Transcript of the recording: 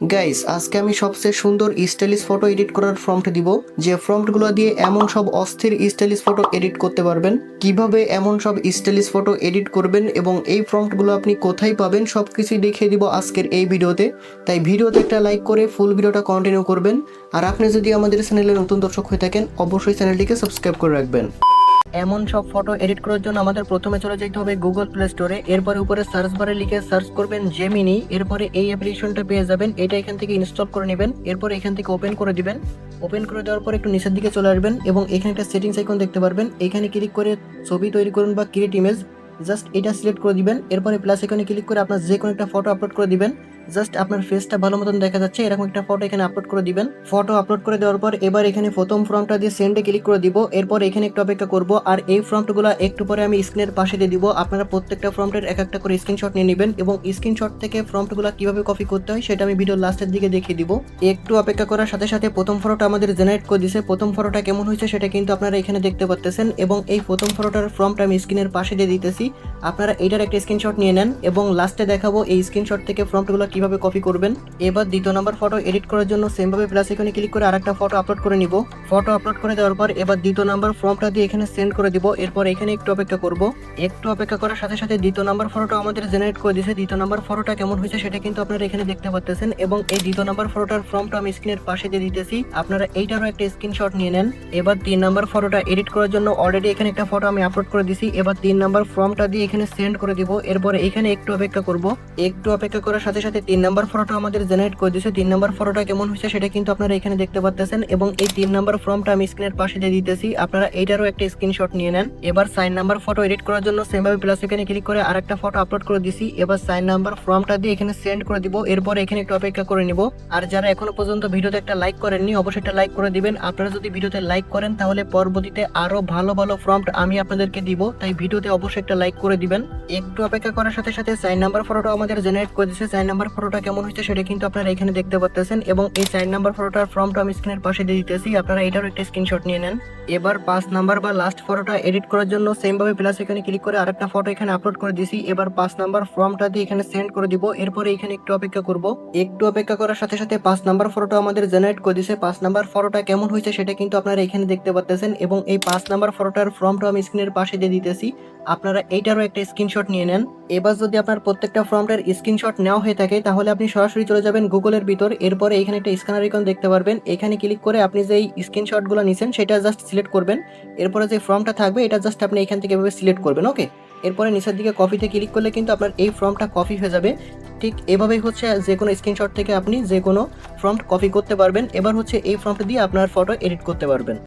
Guys আজকে আমি সবচেয়ে সুন্দর স্টাইলিশ ফটো এডিট করার প্রম্পট দিব, যে প্রম্পটগুলো দিয়ে এমন সব অস্থির স্টাইলিশ ফটো এডিট করতে পারবেন, কীভাবে এমন সব স্টাইলিশ ফটো এডিট করবেন এবং এই প্রম্পটগুলো আপনি কোথায় পাবেন সব কিছুই দেখিয়ে দিব আজকের এই ভিডিওতে। তাই ভিডিওতে একটা লাইক করে ফুল ভিডিওটা কন্টিনিউ করবেন। আর আপনি যদি আমাদের চ্যানেলে নতুন দর্শক হয়ে থাকেন, অবশ্যই চ্যানেলটিকে সাবস্ক্রাইব করে রাখবেন। এমন সব ফটো এডিট করার জন্য আমাদের প্রথমে চলে যেতে হবে গুগল প্লে স্টোরে এরপরে উপরে সার্চ বারে লিখে সার্চ করবেন জেমিনি এরপরে এই অ্যাপ্লিকেশনটা পেয়ে যাবেন। এটা এখান থেকে ইনস্টল করে নেবেন। এরপর এখান থেকে ওপেন করে দিবেন। ওপেন করে দেওয়ার পর একটু নিচের দিকে চলে আসবেন এবং এখানে একটা সেটিংস আইকন দেখতে পারবেন। এখানে ক্লিক করে ছবি তৈরি করুন বা ক্রিয়েট ইমেজ জাস্ট এটা সিলেক্ট করে দিবেন। এরপরে প্লাস এখানে ক্লিক করে আপনার যে কোনো একটা ফটো আপলোড করে দিবেন। জাস্ট আপনার ফেসটা ভালো মতন দেখা যাচ্ছে, এরকম একটা ফটো এখানে আপলোড করে দিবেন। ফটো আপলোড করে দেওয়ার পর এবার এখানে প্রথম ফর্মটা দিয়ে সেন্ডে ক্লিক করে দিব। এরপর এখানে একটু অপেক্ষা করব। আর এই ফর্মগুলো একটু পরে আমি স্ক্রিনের পাশে দিয়ে দিব। আপনারা প্রত্যেকটা ফর্মটের এক একটা করে স্ক্রিনশট নিয়ে নেবেন এবং স্ক্রিনশট থেকে ফর্মগুলো কীভাবে কপি করতে হয় সেটা আমি ভিডিও লাস্টের দিকে দেখিয়ে দিব। একটু অপেক্ষা করার সাথে সাথে প্রথম ফটোটা আমাদের জেনারেট করে দিছে। প্রথম ফটোটা কেমন হয়েছে সেটা কিন্তু আপনারা এখানে দেখতে পাচ্ছেন এবং এই প্রথম ফটোটার ফর্মটা আমি স্ক্রিনের পাশে দিয়ে দিতেছি। আপনারা এটার একটা স্ক্রিনশট নিয়ে নেন এবং লাস্টে দেখাবো এই স্ক্রিনশট থেকে ফর্মগুলো কীভাবে কপি করবেন। এবার দ্বিতীয় নম্বর ফটো এডিট করার জন্য সেমভাবে প্লাস এখানে ক্লিক করে আরেকটা ফটো আপলোড করে নিব। ফটো আপলোড করে দেওয়ার পর এবার দ্বিতীয় নাম্বার ফর্মটা দিয়ে এখানে সেন্ড করে দিব। এরপর এখানে একটু অপেক্ষা করব। একটু অপেক্ষা করার সাথে সাথে দ্বিতীয় নাম্বার ফটোটা আমাদের জেনারেট করে দিয়েছে দ্বিতীয় নাম্বার ফটোটা কেমন হয়েছে সেটা কিন্তু আপনারা এখানে দেখতে পাচ্ছেন এবং এই দ্বিতীয় নাম্বার ফটোটার ফর্মটা আমি স্ক্রিনের পাশে দিয়ে দিতেছি। আপনারা এইটারও একটা স্ক্রিনশট নিয়ে নেন। এবার তিন নাম্বার ফটোটা এডিট করার জন্য অলরেডি এখানে একটা ফটো আমি আপলোড করে দিছি। এবার তিন নাম্বার ফর্মটা দিয়ে এখানে সেন্ড করে দিব। এরপরে এখানে একটু অপেক্ষা করব। একটু অপেক্ষা করার সাথে সাথে তিন নাম্বার ফটোটা আমাদের জেনারেট করে দিয়েছে তিন নাম্বার ফটোটা কেমন হয়েছে সেটা কিন্তু আপনারা এখানে দেখতে পাচ্ছেন এবং এই তিন নাম্বার ফর্মটা আমি স্ক্রিনের পাশে দিয়ে দিতেছি। আপনারা এইটারও একটা স্ক্রিনশট নিয়ে নেন। এবার সাইন নাম্বার ফটো এডিট করার জন্য সেমভাবে প্লাস এখানে ক্লিক করে আরেকটা ফটো আপলোড করে দিছি। এবার সাইন নাম্বার ফর্মটা দিয়ে এখানে সেন্ড করে দিব। এরপর এখানে একটু অপেক্ষা করে নিব। আর যারা এখনও পর্যন্ত ভিডিওতে একটা লাইক করেননি, অবশ্যই একটা লাইক করে দিবেন। আপনারা যদি ভিডিওতে লাইক করেন, তাহলে পরবর্তীতে আরও ভালো ভালো ফর্ম আমি আপনাদেরকে দিব। তাই ভিডিওতে অবশ্যই একটা লাইক করে দিবেন। একটু অপেক্ষা করার সাথে সাথে সাইন নাম্বার ফটোটা আমাদের জেনারেট করে দিচ্ছে সাইন নাম্বার ফটোটা কেমন হচ্ছে সেটা কিন্তু আপনারা এখানে দেখতে পাচ্ছেন এবং এই সাইন নাম্বার ফটোটার ফর্মটা আমি স্ক্রিনের পাশে দিয়ে দিতেছি। আপনারা এটারও একটা স্ক্রিনশট নিয়ে নেন। এবার পাঁচ নাম্বার বা লাস্ট ফটোটা এডিট করার জন্য সেম ভাবে প্লাস এখানে ক্লিক করে আরেকটা ফটো এখানে আপলোড করে দিছি। এবার পাঁচ নাম্বার ফর্মটা দিয়ে এখানে সেন্ড করে দিব। এরপরে এখানে একটু অপেক্ষা করব। একটু অপেক্ষা করার সাথে সাথে পাঁচ নাম্বার ফটোটা আমাদের জেনারেট করে দিছে। পাঁচ নাম্বার ফটোটা কেমন হয়েছে সেটা কিন্তু আপনারা এখানে দেখতে পাচ্ছেন এবং এই পাঁচ নাম্বার ফটোটার ফর্মটা আমি স্ক্রিনের পাশে দিয়ে দিতেছি। আপনারা এইটারও একটা স্ক্রিনশট নিয়ে নেন। এবার যদি আপনার প্রত্যেকটা ফর্মটার স্ক্রিনশট নেওয়া হয়ে থাকে, তাহলে আপনি সরাসরি চলে যাবেন গুগলের ভিতর। এরপরে এখানে একটা স্ক্যানার আইকন দেখতে পারবেন। এখানে ক্লিক করে আপনি যে স্ক্রিনশটগুলো নিছেন, সেটা জাস্ট সিলেক্ট করবেন। এরপরে যে ফর্মটা থাকবে, এটা জাস্ট আপনি এখান থেকে এভাবে সিলেক্ট করবেন ওকে এরপরে নিচের দিকে কপিতে ক্লিক করলে কিন্তু আপনার এই ফর্মটা কপি হয়ে যাবে। ঠিক এভাবেই হচ্ছে যে কোনো স্ক্রিনশট থেকে আপনি যে কোনো ফর্ম কপি করতে পারবেন। এবার হচ্ছে এই ফর্মটা দিয়ে আপনার ফটো এডিট করতে পারবেন।